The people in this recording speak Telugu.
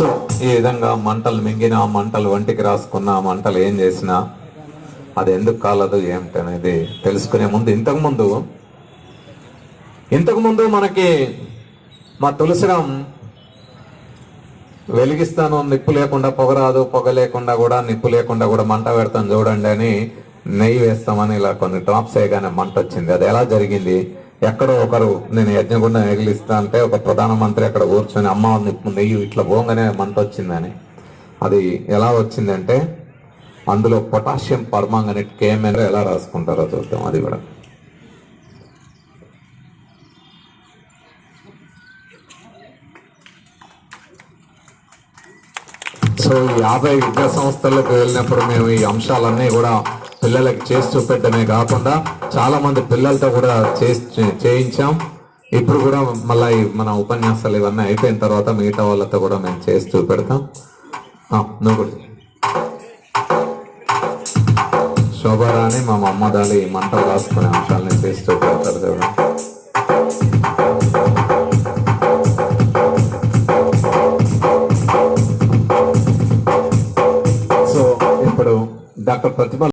సో ఈ విధంగా మంటలు మింగినా మంటలు వంటికి రాసుకున్న మంటలు ఏం చేసినా అది ఎందుకు కాలదు ఏమిటి అనేది తెలుసుకునే ముందు ఇంతకుముందు ఇంతకుముందు మనకి మా తులసిరాం వెలిగిస్తాను నిప్పు లేకుండా పొగ రాదు పొగ లేకుండా కూడా నిప్పు లేకుండా కూడా మంట పెడతాను చూడండి అని నెయ్యి వేస్తామని ఇలా కొన్ని డ్రాప్స్ వేయగానే మంట వచ్చింది. అది ఎలా జరిగింది? ఎక్కడో ఒకరు నేను యజ్ఞగుండం ఎగిలిస్తా అంటే ఒక ప్రధానమంత్రి అక్కడ కూర్చొని అమ్మ నెయ్యి ఇట్లా పోగానే మంట వచ్చిందని. అది ఎలా వచ్చిందంటే అందులో పొటాషియం పర్మాంగనేట్ కేఎంఎన్ ఎలా రాసుకుంటారో చూద్దాం. అది కూడా. సో యాభై విద్యా సంస్థలకు వెళ్ళినప్పుడు మేము ఈ అంశాలన్నీ కూడా పిల్లలకి చేసి చూపెట్టడమే కాకుండా చాలా మంది పిల్లలతో కూడా చేసి చేయించాం. ఇప్పుడు కూడా మళ్ళీ మన ఉపన్యాసాలు ఇవన్నీ అయిపోయిన తర్వాత మిగతా వాళ్ళతో కూడా మేము చేసి చూపెడతాం. నువ్వు కూడా శోభారాణి మా మమ్మదాలి మంటలు రాసుకునే అంశాలని చేసి చూపెడతారు చూడండి డాక్టర్ ప్రతిభ